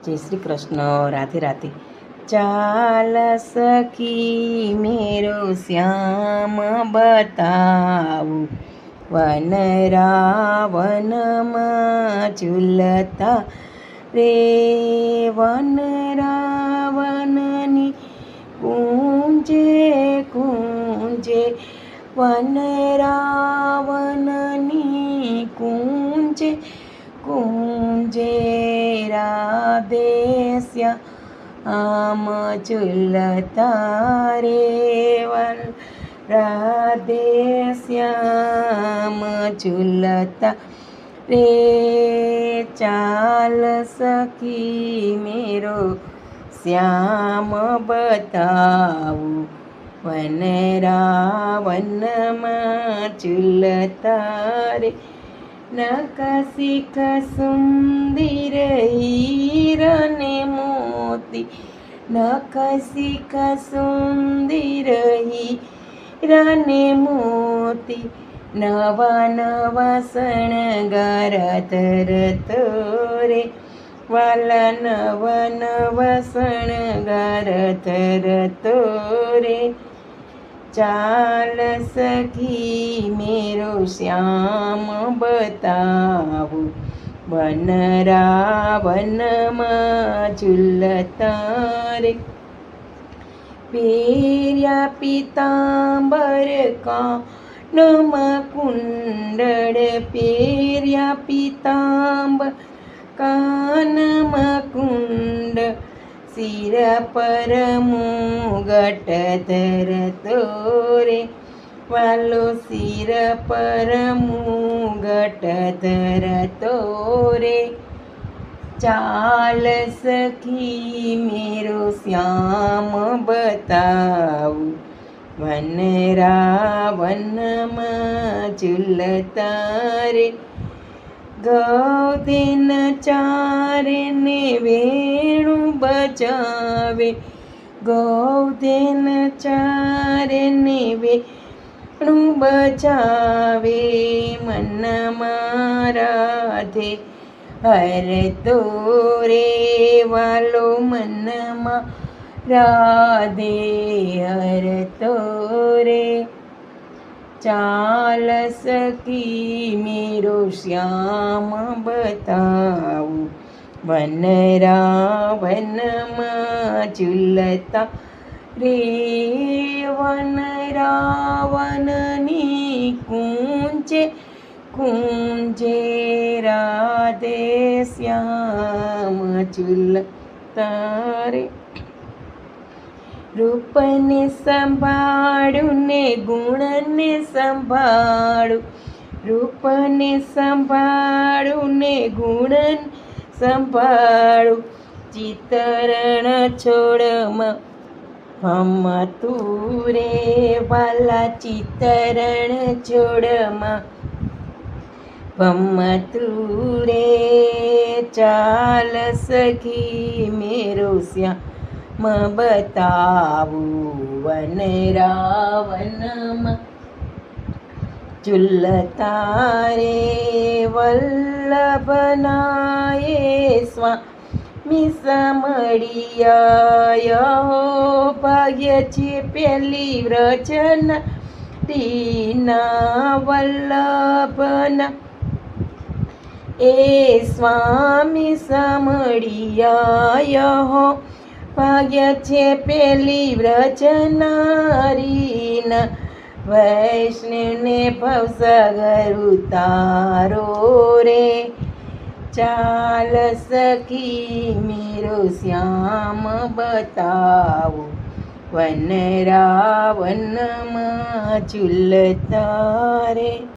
જય શ્રી કૃષ્ણ રાધે રાધે ચાલ સખી મેરો શ્યામ બતાવું વન રાવનમાં ઝૂલતા રે વન રાવણની કુંજે કુંજે વન રાવણની કુંજે કુંજે રાધેશ્યા આમ ઝૂલતા રે વન રાધેશ્યામ ઝૂલતા રે ચાલ સખી મેરો શ્યામ બતાવું વન રાવનમાં ઝૂલતા રે નકશિક સુંદર હીરને મોતી નકશિક રહી રને મોતી નવા નવા શણગાર તરતો રે વાલા નવા નવા શણગાર તરતો રે ચાલ સખી મેરો શ્યામ બતાવું વન રાવનમાં ઝૂલતા રે પેર્યા પિતાંબર કાનમાં કુંડળ પેર્યા પિતાંબર કાનમાં કુંડ શિર પર મુગટ ધરતો રે વાલો શિર પર મુગટ ધરતો રે ચાલ સખી મેરો શ્યામ બતાવું વન રાવનમાં ઝૂલતા રે ગૌધેન ચારે ને વેણું બજાવે ગૌધેન ચારે ને વેણું બજાવે મન રાધે. હર તો રે વાલો મનમાં રાધે, હર તો રે ચાલ સખી, મેરો શ્યામ બતાવું. વન રાવનમાં ઝૂલતા રે વન રાવણની કુંજે કુંજે રાધે શ્યામ ચુલ તારે રૂપને સંભાળું ને ગુણને સંભાળું રૂપને સંભાળું ને ગુણન સંભાળું ચિતરણ છોડમાં हम तूरे वाला चितरण तु चित्रणोड मम चाल सखी मेरो श्या बताबुवन रावण चुल्ले वल्लना स्वा। સમળિયાયો ભાગ્ય છે પેલી વ્રજન દીના વલ્લભના એ સ્વામી સમળિયાયો ભાગ્ય છે પેલી વ્રજનારીના વૈષ્ણવને ભવસાગર ઉતારો રે ચાલ સખી મેરો શ્યામ બતાવો. વન રાવનમાં ઝૂલતા રે